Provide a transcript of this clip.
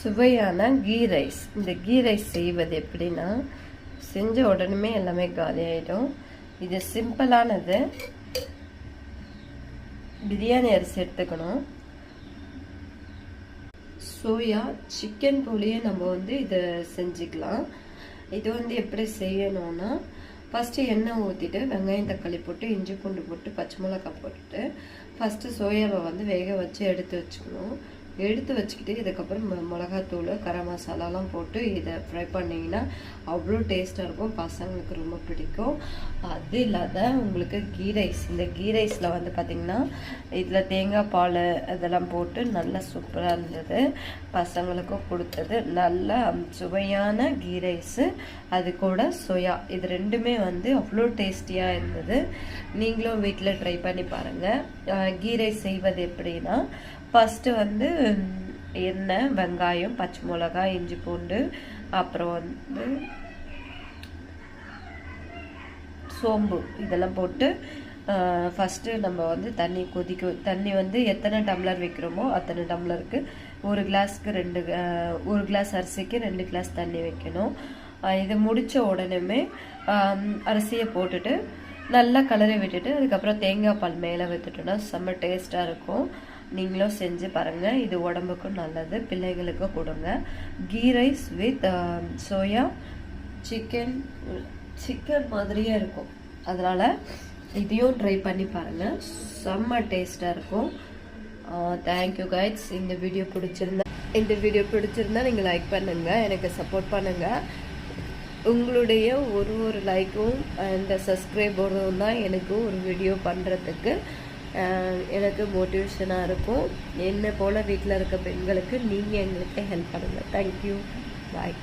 சுவையான ghee rice. இந்த ghee rice செய்வது எப்படின்னா செஞ்ச உடனே எல்லாமே காலி ஆகிடும் இது சிம்பிளானது. பிரியாணி அரிசி எடுத்துக்கணும். சோயா சிக்கன் போலயே நம்ம வந்து இதை செஞ்சுக்கலாம். இது வந்து எப்படி செய்யணும்னா ஃபஸ்ட்டு எண்ணெய் ஊற்றிட்டு வெங்காயம் தக்காளி போட்டு இஞ்சி பூண்டு போட்டு பச்சை மிளகாய் போட்டுட்டு ஃபஸ்ட்டு சோயாவை வந்து வேக வச்சு எடுத்து வச்சுக்கணும். எடுத்து வச்சுக்கிட்டு இதுக்கப்புறம் மிளகாத்தூள் கரம் மசாலாலாம் போட்டு இதை ஃப்ரை பண்ணிங்கன்னா அவ்வளோ டேஸ்ட்டாக இருக்கும். பசங்களுக்கு ரொம்ப பிடிக்கும். அது இல்லாத உங்களுக்கு கீ ரைஸ் இந்த கீ ரைஸில் வந்து பார்த்திங்கன்னா இதில் தேங்காய் பால் இதெல்லாம் போட்டு நல்லா சூப்பராக இருந்தது. பசங்களுக்கும் கொடுத்தது. நல்ல சுவையான கீ ரைஸு அது கூட சோயா இது ரெண்டுமே வந்து அவ்வளோ டேஸ்டியாக இருந்தது. நீங்களும் வீட்டில் ட்ரை பண்ணி பாருங்கள் கீ ரைஸ் செய்வது எப்படின்னா ஃபஸ்ட்டு வந்து எண்ணெய் வெங்காயம் பச்சை மிளகாய் இஞ்சி பூண்டு அப்புறம் வந்து சோம்பு இதெல்லாம் போட்டு ஃபஸ்ட்டு நம்ம வந்து தண்ணி கொதிக்க தண்ணி வந்து எத்தனை டம்ளர் வைக்கிறோமோ அத்தனை டம்ளருக்கு ஒரு கிளாஸ்க்கு ரெண்டு ஒரு கிளாஸ் அரிசிக்கு ரெண்டு கிளாஸ் தண்ணி வைக்கணும். இது முடித்த உடனேமே அரிசியை போட்டுட்டு நல்லா கலரி விட்டுட்டு அதுக்கப்புறம் தேங்காய் பால் மேலே விட்டுட்டோம்னா செம்ம டேஸ்ட்டாக இருக்கும். நீங்களும் செஞ்சு பாருங்கள் இது உடம்புக்கும் நல்லது பிள்ளைகளுக்கும் கொடுங்க. Ghee rice with soya chicken chicken மாதிரியே இருக்கும். அதனால் இதையும் ட்ரை பண்ணி பாருங்கள் செம்ம டேஸ்ட்டாக இருக்கும். தேங்க்யூ கைட்ஸ் இந்த வீடியோ பிடிச்சிருந்தா இந்த வீடியோ பிடிச்சிருந்தா நீங்கள் லைக் பண்ணுங்கள் எனக்கு சப்போர்ட் பண்ணுங்கள் உங்களுடைய ஒரு ஒரு லைக்கும் அண்ட் சப்ஸ்கிரைபரும் தான் எனக்கு ஒரு வீடியோ பண்ணுறதுக்கு எனக்கு மோட்டிவேஷனாக இருக்கும். என்னை போல் வீட்டில் இருக்க பெண்களுக்கு நீங்கள் எங்களுக்கு ஹெல்ப் பண்ணுங்கள் தேங்க்யூ பாய்